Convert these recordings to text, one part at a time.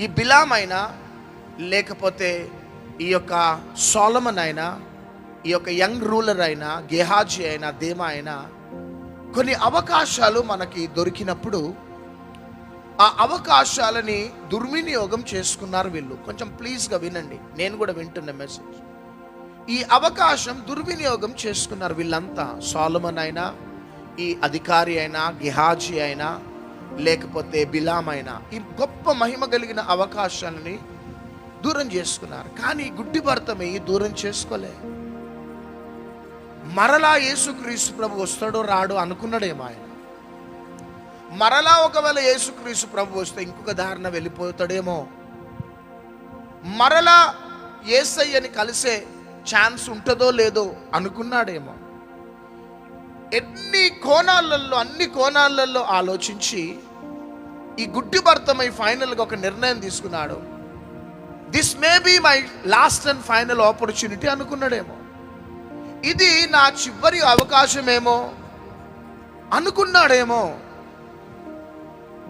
ఈ బిలాం అయినా లేకపోతే ఈ యొక్క సోలమన్ అయినా ఈ యొక్క యంగ్ రూలర్ అయినా గెహాజీ అయినా దేమా అయినా కొన్ని అవకాశాలు మనకి దొరికినప్పుడు ఆ అవకాశాలని దుర్వినియోగం చేసుకున్నారు వీళ్ళు. కొంచెం ప్లీజ్గా వినండి. నేను కూడా వింటున్న మెసేజ్ ఈ అవకాశం దుర్వినియోగం చేసుకున్నారు వీళ్ళంతా. సాలమన్ అయినా ఈ అధికారి అయినా గిహాజీ అయినా లేకపోతే బిలామైన ఈ గొప్ప మహిమ కలిగిన అవకాశాలని దూరం చేసుకున్నారు. కానీ గుడ్డి భర్తమే దూరం చేసుకోలే. మరలా యేసుక్రీస్తు ప్రభు వస్తాడో రాడో అనుకున్నాడేమో ఆయన. మరలా ఒకవేళ యేసుక్రీస్తు ప్రభు వస్తే ఇంకొక దారిన వెళ్ళిపోతాడేమో. మరలా ఏసయ్యని కలిసే ఛాన్స్ ఉంటుందో లేదో అనుకున్నాడేమో. ఎన్ని కోణాలలో అన్ని కోణాలలో ఆలోచించి ఈ గుడ్డి భర్తమై ఫైనల్గా ఒక నిర్ణయం తీసుకున్నాడు. This may be my last and final opportunity అనుకున్నాడేమో. ఇది నా చివరి అవకాశమేమో అనుకున్నాడేమో.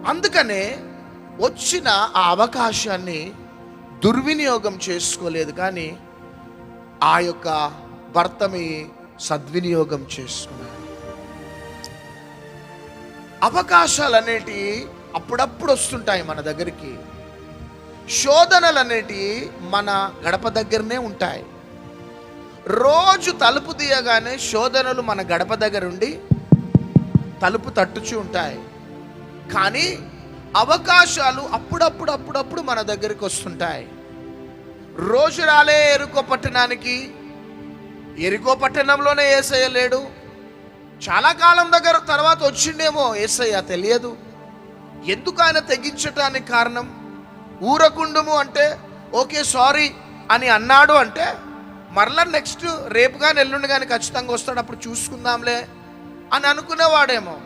అందుకనే వచ్చిన ఆ అవకాశాన్ని దుర్వినియోగం చేసుకోలేదు కానీ ఆ యొక్క భర్తమి సద్వినియోగం చేసుకున్నాడు. అవకాశాలు అనేటివి అప్పుడప్పుడు వస్తుంటాయి మన దగ్గరికి. శోధనలు అనేటివి మన గడప దగ్గరనే ఉంటాయి. రోజు తలుపు తీయగానే శోధనలు మన గడప దగ్గర ఉండి తలుపు తట్టుచు ఉంటాయి. కానీ అవకాశాలు అప్పుడప్పుడు అప్పుడప్పుడు మన దగ్గరికి వస్తుంటాయి. రోజు రాలే ఎరుకో పట్టణానికి ఎరుకో పట్టణంలోనే ఏసయ్య లేడు. చాలా కాలం దగ్గర తర్వాత వచ్చిండేమో ఏసయ్య తెలియదు. ఎందుకు ఆయన తెగించటానికి కారణం? ఊరకుండము అంటే ఓకే సారీ అని అన్నాడు అంటే మరలా నెక్స్ట్ రేపు కానీ ఎల్లుండి కానీ ఖచ్చితంగా వస్తాడు అప్పుడు చూసుకుందాంలే అని అనుకునేవాడేమో.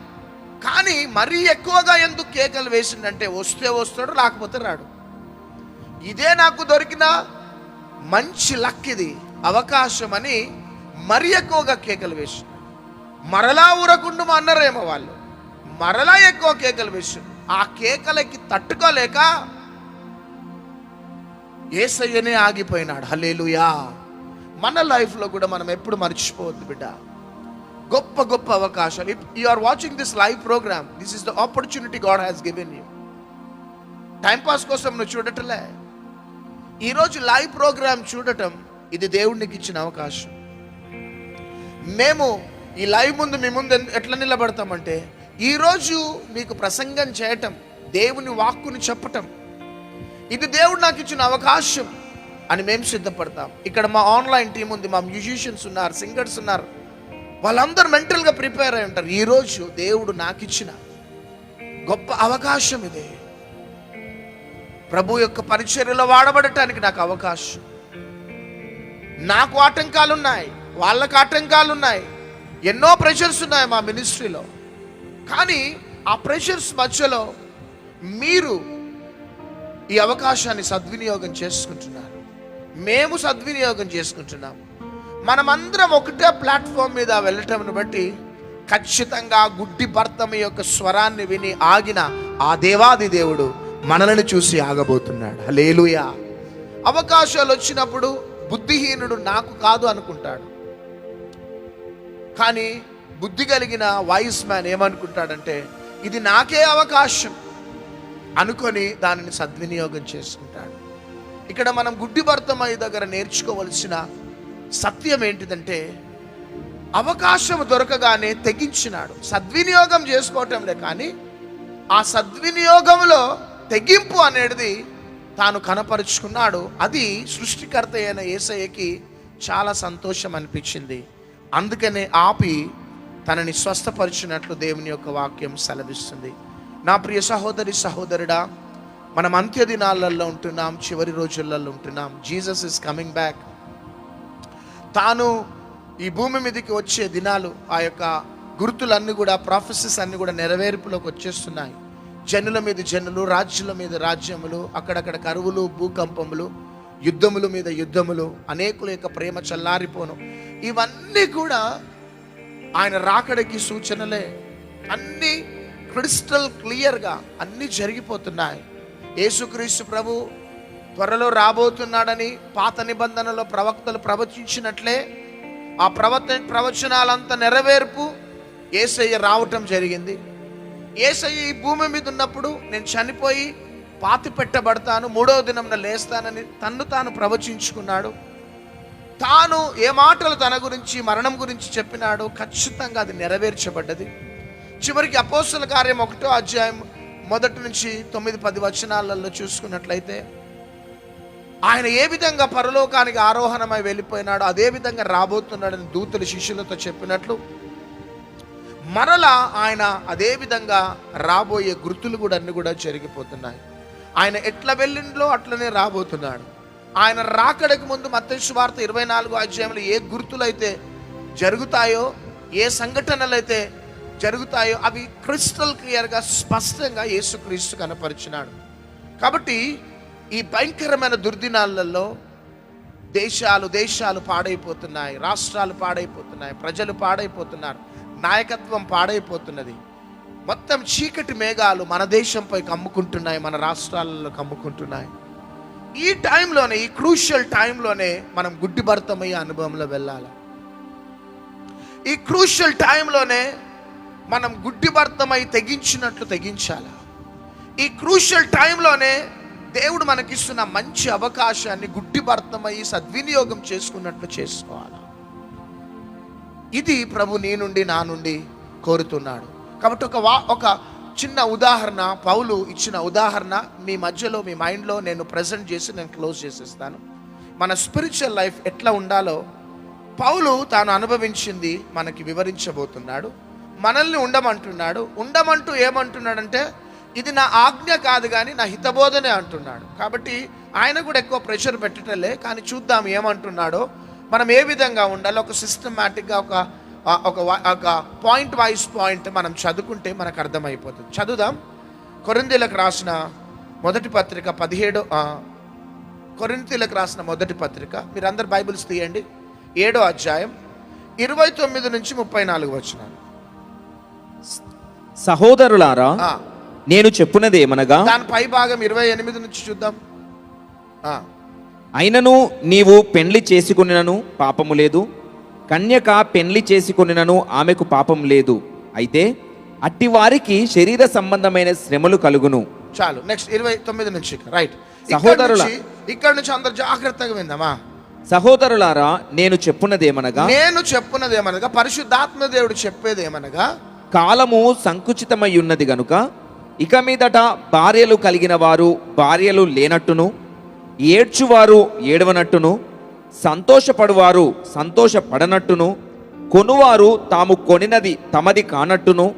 కానీ మరీ ఎక్కువగా ఎందుకు కేకలు వేసిండంటే వస్తే వస్తాడు రాకపోతే రాడు. ఇదే నాకు దొరికిన మంచి లక్ ఇది అవకాశం అని మరీ ఎక్కువగా కేకలు వేసింది మరలా ఊరకుండు అన్నారేమో వాళ్ళు. మరలా ఎక్కువ కేకలు వేసిండు ఆ కేకలకి తట్టుకోలేక ఏసయ్యనే ఆగిపోయినాడు. హలేలుయా మన లైఫ్లో కూడా మనం ఎప్పుడు మర్చిపోవద్దు బిడ్డ. గొప్ప గొప్ప అవకాశాలు. You are watching this live program this is the opportunity God has given you timepass కోసం నువ్వు చూడటలే. ఈరోజు లైవ్ ప్రోగ్రామ్ చూడటం ఇది దేవుడికి ఇచ్చిన అవకాశం. మేము ఈ లైవ్ ముందు మీ ముందు ఎట్లా నిలబడతామంటే ఈరోజు మీకు ప్రసంగం చేయటం దేవుని వాక్కుని చెప్పటం. ఇది దేవుడు నాకు ఇచ్చిన అవకాశం అని మేము సిద్ధపడతాం. ఇక్కడ మా ఆన్లైన్ టీం ఉంది మా మ్యూజిషియన్స్ ఉన్నారు సింగర్స్ ఉన్నారు. వాళ్ళందరూ మెంటల్గా ప్రిపేర్ అయి ఉంటారు. ఈరోజు దేవుడు నాకు ఇచ్చిన గొప్ప అవకాశం ఇది. ప్రభు యొక్క పరిచర్యలో వాడబడటానికి నాకు అవకాశం. నాకు ఆటంకాలు ఉన్నాయి వాళ్ళకు ఆటంకాలు ఉన్నాయి ఎన్నో ప్రెషర్స్ ఉన్నాయి మా మినిస్ట్రీలో కానీ ఆ ప్రెషర్స్ మధ్యలో మీరు ఈ అవకాశాన్ని సద్వినియోగం చేసుకుంటున్నారు. మేము సద్వినియోగం చేసుకుంటున్నాం. మనమందరం ఒకటే ప్లాట్ఫామ్ మీద వెళ్ళటంను బట్టి ఖచ్చితంగా గుడ్డి భర్తమ యొక్క స్వరాన్ని విని ఆగిన ఆ దేవాది దేవుడు మనల్ని చూసి ఆగబోతున్నాడు. హలేలుయా అవకాశాలు వచ్చినప్పుడు బుద్ధిహీనుడు నాకు కాదు అనుకుంటాడు. కానీ బుద్ధి కలిగిన వాయిస్ మ్యాన్ ఏమనుకుంటాడంటే ఇది నాకే అవకాశం అనుకొని దానిని సద్వినియోగం చేసుకుంటాడు. ఇక్కడ మనం గుడ్డిభర్తమయ్య దగ్గర నేర్చుకోవలసిన సత్యం ఏంటిదంటే అవకాశం దొరకగానే తెగించినాడు. సద్వినియోగం చేసుకోవటంలే కానీ ఆ సద్వినియోగంలో తెగింపు అనేది తాను కనపరుచుకున్నాడు. అది సృష్టికర్త అయిన ఏసయ్యకి చాలా సంతోషం అనిపించింది. అందుకనే ఆపి తనని స్వస్థపరిచినట్లు దేవుని యొక్క వాక్యం సెలవిస్తుంది. నా ప్రియ సహోదరి సహోదరుడా మనం అంత్య దినాలలో ఉంటున్నాం చివరి రోజులలో ఉంటున్నాం. Jesus is coming back. తాను ఈ భూమి మీదకి వచ్చే దినాలు ఆ యొక్క గుర్తులన్నీ కూడా ప్రాఫెసెస్ అన్నీ కూడా నెరవేర్పులోకి వచ్చేస్తున్నాయి. జనుల మీద జనులు రాజ్యుల మీద రాజ్యములు అక్కడక్కడ కరువులు భూకంపములు యుద్ధముల మీద యుద్ధములు అనేకుల యొక్క ప్రేమ చల్లారిపోను. ఇవన్నీ కూడా ఆయన రాకడికి సూచనలే. అన్నీ క్రిస్టల్ క్లియర్గా అన్నీ జరిగిపోతున్నాయి. యేసుక్రీస్తు ప్రభు త్వరలో రాబోతున్నాడని పాత నిబంధనలో ప్రవక్తలు ప్రవచించినట్లే ఆ ప్రవచ ప్రవచనాలంతా నెరవేర్పు ఏసయ్య రావటం జరిగింది. ఏసయ్య ఈ భూమి మీద ఉన్నప్పుడు నేను చనిపోయి పాతి పెట్టబడతాను మూడవ దినంన లేస్తానని తన్ను తాను ప్రవచించుకున్నాడు. తాను ఏ మాటలు తన గురించి మరణం గురించి చెప్పినాడో ఖచ్చితంగా అది నెరవేర్చబడ్డది. చివరికి అపోస్తుల కార్యం ఒకటో అధ్యాయం మొదటి నుంచి తొమ్మిది పది వచనాలలో చూసుకున్నట్లయితే ఆయన ఏ విధంగా పరలోకానికి ఆరోహణమై వెళ్ళిపోయినాడో అదే విధంగా రాబోతున్నాడని దూతలు శిష్యులతో చెప్పినట్లు మరలా ఆయన అదే విధంగా రాబోయే గుర్తులు కూడా అన్ని కూడా జరిగిపోతున్నాయి. ఆయన ఎట్లా వెళ్ళిండో అట్లనే రాబోతున్నాడు. ఆయన రాకడకు ముందు మత్తయి వార్త ఇరవై నాలుగు అధ్యాయంలో ఏ గుర్తులైతే జరుగుతాయో ఏ సంఘటనలు అయితే జరుగుతాయో అవి క్రిస్టల్ క్లియర్గా స్పష్టంగా యేసుక్రీస్తు కనపరిచినాడు. కాబట్టి ఈ భయంకరమైన దుర్దినాలలో దేశాలు దేశాలు పాడైపోతున్నాయి రాష్ట్రాలు పాడైపోతున్నాయి ప్రజలు పాడైపోతున్నారు నాయకత్వం పాడైపోతున్నది. మొత్తం చీకటి మేఘాలు మన దేశంపై కమ్ముకుంటున్నాయి మన రాష్ట్రాలలో కమ్ముకుంటున్నాయి. ఈ టైంలోనే ఈ క్రూషియల్ టైంలోనే మనం గుడ్డిభర్తమయ్యే అనుభవంలో వెళ్ళాలి. ఈ క్రూషియల్ టైంలోనే మనం గుడ్డిభర్తమై తెగించినట్లు తెగించాలి. ఈ క్రూషియల్ టైంలోనే దేవుడు మనకిస్తున్న మంచి అవకాశాన్ని గుడ్డిభర్తమై సద్వినియోగం చేసుకున్నట్లు చేసుకోవాలి. ఇది ప్రభు నీ నుండి నా నుండి కోరుతున్నాడు. కాబట్టి ఒక వా ఒక చిన్న ఉదాహరణ పౌలు ఇచ్చిన ఉదాహరణ మీ మధ్యలో మీ మైండ్లో నేను ప్రజెంట్ చేసి నేను క్లోజ్ చేసేస్తాను. మన స్పిరిచువల్ లైఫ్ ఎట్లా ఉండాలో పౌలు తాను అనుభవించింది మనకి వివరించబోతున్నాడు. మనల్ని ఉండమంటున్నాడు. ఉండమంటూ ఏమంటున్నాడంటే ఇది నా ఆజ్ఞ కాదు కానీ నా హితబోధనే అంటున్నాడు. కాబట్టి ఆయన కూడా ఎక్కువ ప్రెషర్ పెట్టటలే కానీ చూద్దాం ఏమంటున్నాడో. మనం ఏ విధంగా ఉండాలో ఒక సిస్టమేటిక్గా ఒక ఒక ఒక పాయింట్ వైజ్ పాయింట్ మనం చదువుకుంటే మనకు అర్థమైపోతుంది. చదువుదాం. కొరిందీలకు రాసిన మొదటి పత్రిక పదిహేడు ఆ, కొరింథీలకు రాసిన మొదటి పత్రిక మీరందరు బైబిల్స్ తీయండి. ఏడో అధ్యాయం ఇరవై తొమ్మిది నుంచి ముప్పై నాలుగు వచ్చినాను సహోదరులారా నేను చెప్పున్నదేమనగా దాని పై భాగం ఇరవై ఎనిమిది నుంచి చూద్దాం. అయినను నీవు పెండ్లి చేసుకొనినను పాపము లేదు. కన్యక పెండ్లి చేసుకొనినను ఆమెకు పాపం లేదు. అయితే అట్టి వారికి శరీర సంబంధమైన శ్రమలు కలుగును. చాలు. నెక్స్ట్ ఇరవై తొమ్మిది నుంచి రైట్ సహోదరుల- ఇక్కడ నుంచి అందరు జాగ్రత్తగా విందామా? సహోదరులారా నేను చెప్పున్నదేమనగా నేను చెప్పున్నది ఏమనగా పరిశుద్ధాత్మ దేవుడు చెప్పేది ఏమనగా కాలము సంకుచితమై ఉన్నది గనుక ఇక మీదట భార్యలు కలిగిన వారు భార్యలు లేనట్టును ఏడ్చువారు ఏడవనట్టును సంతోషపడువారు సంతోషపడనట్టును కొనువారు తాము కొనినది తమది కానట్టును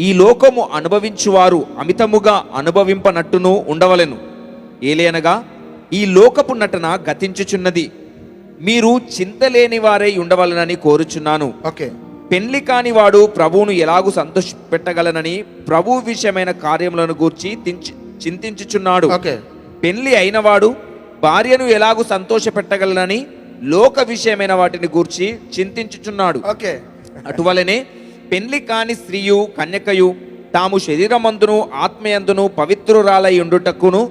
ఈ లోకము అనుభవించువారు అమితముగా అనుభవింపనట్టును ఉండవలెను. ఏలేనగా ఈ లోకపు నటన గతించుచున్నది మీరు చింతలేని వారై ఉండవలనని కోరుచున్నాను. ఓకే. పెళ్ళి కాని వాడు ప్రభువును ఎలాగూ సంతోషపెట్టగలనని ప్రభు విషయమైన కార్యములను గూర్చి తించి- చింతించుచున్నాడు. ఓకే. పెళ్ళి అయినవాడు భార్యను ఎలాగూ సంతోషపెట్టగలనని లోక విషయమైన వాటిని గూర్చి చింతించుచున్నాడు. ఓకే. అటువలనే పెళ్ళి కాని స్త్రీయు కన్యకయు తాము శరీరమందును ఆత్మయందును పవిత్రురాలై ఉండుటకును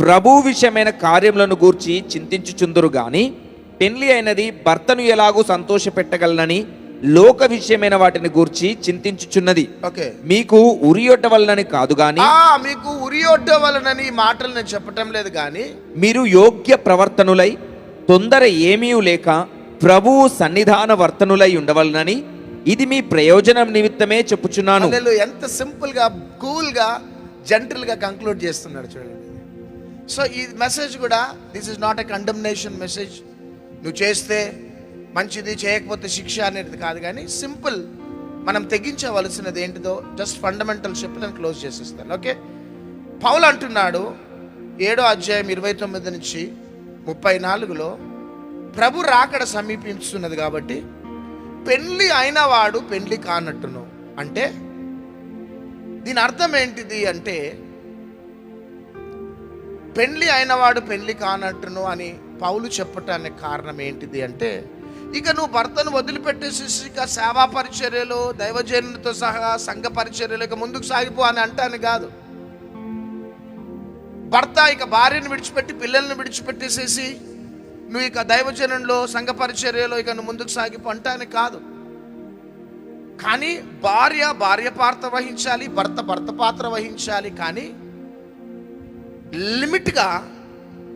ప్రభు విషయమైన కార్యములను గూర్చి చింతించుచుందురు గాని పెళ్ళి అయినది భర్తను ఎలాగూ సంతోషపెట్టగలనని లోక విషయమైన వాటిని గూర్చి చింతించుచున్నది. ఓకే. మీకు ఉరియొట్టవలనని కాదు గాని మీకు ఉరియొడ్డ వలనని మాటలు నేను చెప్పటం లేదు కానీ మీరు యోగ్య ప్రవర్తనులై తొందర ఏమీ లేక ప్రభువు సన్నిధాన వర్తనులై ఉండవలనని ఇది మీ ప్రయోజనం నిమిత్తమే చెప్పుచున్నాను. ఎంత సింపుల్గా కూల్గా జెంటల్గా కంక్లూడ్ చేస్తున్నాడు చూడండి. సో ఈ మెసేజ్ కూడా this is not a condemnation message నువ్వు చేస్తే మంచిది చేయకపోతే శిక్ష అనేది కాదు కానీ సింపుల్ మనం తెగించవలసినది ఏంటిదో జస్ట్ ఫండమెంటల్ చెప్పి క్లోజ్ చేసేస్తాను ఓకే పౌలు అంటున్నాడు ఏడో అధ్యాయం ఇరవై తొమ్మిది నుంచి ముప్పై నాలుగులో ప్రభు రాకడ సమీపిస్తున్నది కాబట్టి పెళ్ళి అయినవాడు పెళ్ళి కానట్టును. అంటే దీని అర్థం ఏంటిది అంటే పెళ్ళి అయినవాడు పెళ్ళి కానట్టును అని పౌలు చెప్పటానికి కారణం ఏంటిది అంటే ఇక నువ్వు భర్తను వదిలిపెట్టేసి ఇక సేవా పరిచర్యలు దైవజనులతో సహా సంఘ పరిచర్యలు ఇక ముందుకు సాగిపో అని అంటాను కాదు. భర్త ఇక భార్యను విడిచిపెట్టి పిల్లల్ని విడిచిపెట్టేసేసి నువ్వు ఇక దైవజనంలో సంఘ పరిచర్యలో ఇక నువ్వు ముందుకు సాగిపో అంటాను కాదు. కానీ భార్య భార్య పాత్ర వహించాలి భర్త భర్త పాత్ర వహించాలి కానీ లిమిట్గా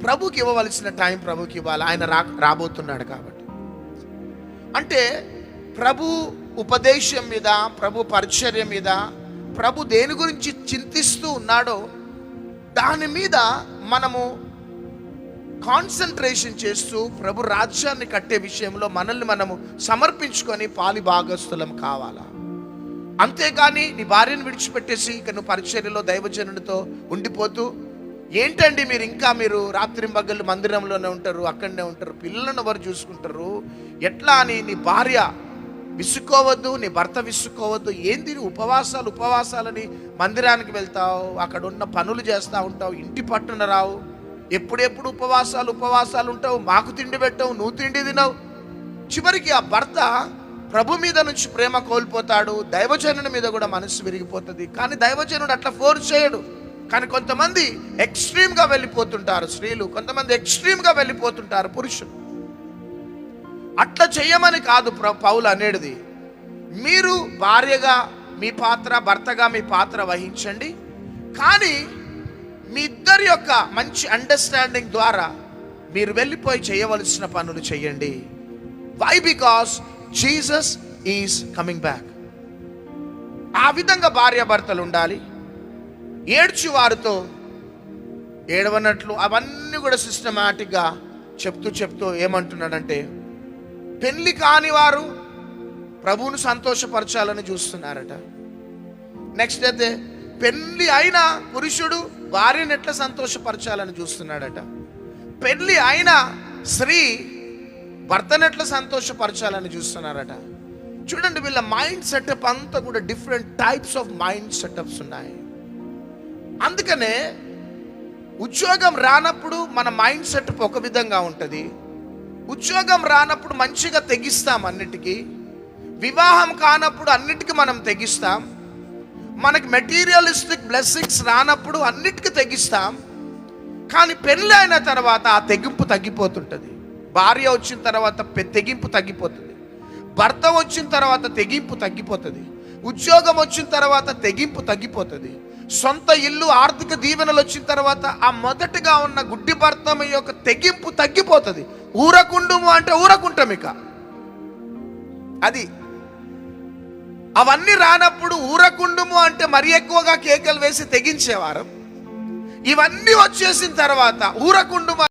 ప్రభుకి ఇవ్వవలసిన టైం ప్రభుకి ఇవ్వాలి. ఆయన రా రాబోతున్నాడు కాబట్టి. అంటే ప్రభు ఉపదేశం మీద ప్రభు పరిచర్య మీద ప్రభు దేని గురించి చింతిస్తూ ఉన్నాడో దాని మీద మనము కాన్సన్ట్రేషన్ చేస్తూ ప్రభు రాజ్యాన్ని కట్టే విషయంలో మనల్ని మనము సమర్పించుకొని పాలి భాగస్థులం కావాలా? అంతేగాని నీ భార్యను విడిచిపెట్టేసి ఇక నువ్వు పరిచర్యలో దైవజనుడితో ఉండిపోతూ ఏంటండి మీరు ఇంకా మీరు రాత్రింబగళ్ళు మందిరంలోనే ఉంటారు అక్కడనే ఉంటారు పిల్లలను ఎవరు చూసుకుంటారు? ఎట్లా అని నీ భార్య విసుక్కోవద్దు నీ భర్త విసుక్కోవద్దు ఏంది ఉపవాసాలు ఉపవాసాలని మందిరానికి వెళ్తావు అక్కడ ఉన్న పనులు చేస్తూ ఉంటావు ఇంటి పట్టున రావు ఎప్పుడెప్పుడు ఉపవాసాలు ఉపవాసాలు ఉంటావు మాకు తిండి పెట్టవు నువ్వు తిండి తినవు. చివరికి ఆ భర్త ప్రభు మీద నుంచి ప్రేమ కోల్పోతాడు దైవజనుడి మీద కూడా మనసు విరిగిపోతుంది. కానీ దైవజనుడు అట్లా ఫోర్స్ చేయడు. కానీ కొంతమంది ఎక్స్ట్రీమ్గా వెళ్ళిపోతుంటారు స్త్రీలు కొంతమంది ఎక్స్ట్రీమ్గా వెళ్ళిపోతుంటారు పురుషులు. అట్లా చేయమని కాదు ప్ర- పౌలు అనేది మీరు భార్యగా మీ పాత్ర భర్తగా మీ పాత్ర వహించండి. కానీ మీ ఇద్దరి యొక్క మంచి అండర్స్టాండింగ్ ద్వారా మీరు వెళ్ళిపోయి చేయవలసిన పనులు చేయండి. Why because Jesus is coming back ఆ విధంగా భార్యాభర్తలు ఉండాలి. ఏడ్చి వారితో ఏడవనట్లు అవన్నీ కూడా సిస్టమాటిక్గా చెప్తూ చెప్తూ ఏమంటున్నాడంటే పెళ్ళి కాని వారు ప్రభువును సంతోషపరచాలని చూస్తున్నారట. నెక్స్ట్ అయితే పెళ్ళి అయిన పురుషుడు భార్యను ఎట్లా సంతోషపరచాలని చూస్తున్నాడట. పెళ్ళి అయిన స్త్రీ భర్తను ఎట్లా సంతోషపరచాలని చూస్తున్నారట. చూడండి వీళ్ళ మైండ్ సెటప్ అంతా కూడా different types of mind setups ఉన్నాయి. అందుకనే ఉద్యోగం రానప్పుడు మన మైండ్ సెటప్ ఒక విధంగా ఉంటుంది. ఉద్యోగం రానప్పుడు మంచిగా తెగిస్తాం అన్నిటికీ. వివాహం కానప్పుడు అన్నిటికీ మనం తెగిస్తాం. మనకి మెటీరియలిస్టిక్ బ్లెస్సింగ్స్ రానప్పుడు అన్నిటికీ తెగిస్తాం. కానీ పెళ్ళి అయిన తర్వాత ఆ తెగింపు తగ్గిపోతుంటుంది. భార్య వచ్చిన తర్వాత తెగింపు తగ్గిపోతుంది. భర్త వచ్చిన తర్వాత తెగింపు తగ్గిపోతుంది. ఉద్యోగం వచ్చిన తర్వాత తెగింపు తగ్గిపోతుంది. సొంత ఇల్లు ఆర్థిక దీవెనలు వచ్చిన తర్వాత ఆ మొదటిగా ఉన్న గుడ్డి భర్త యొక్క తెగింపు తగ్గిపోతుంది. ఊరకుండుము అంటే ఊరకుంటాం ఇక. అది. అవన్నీ రానప్పుడు ఊరకుండుము అంటే మరి ఎక్కువగా కేకలు వేసి తెగించేవారు. ఇవన్నీ వచ్చేసిన తర్వాత ఊరకుండుము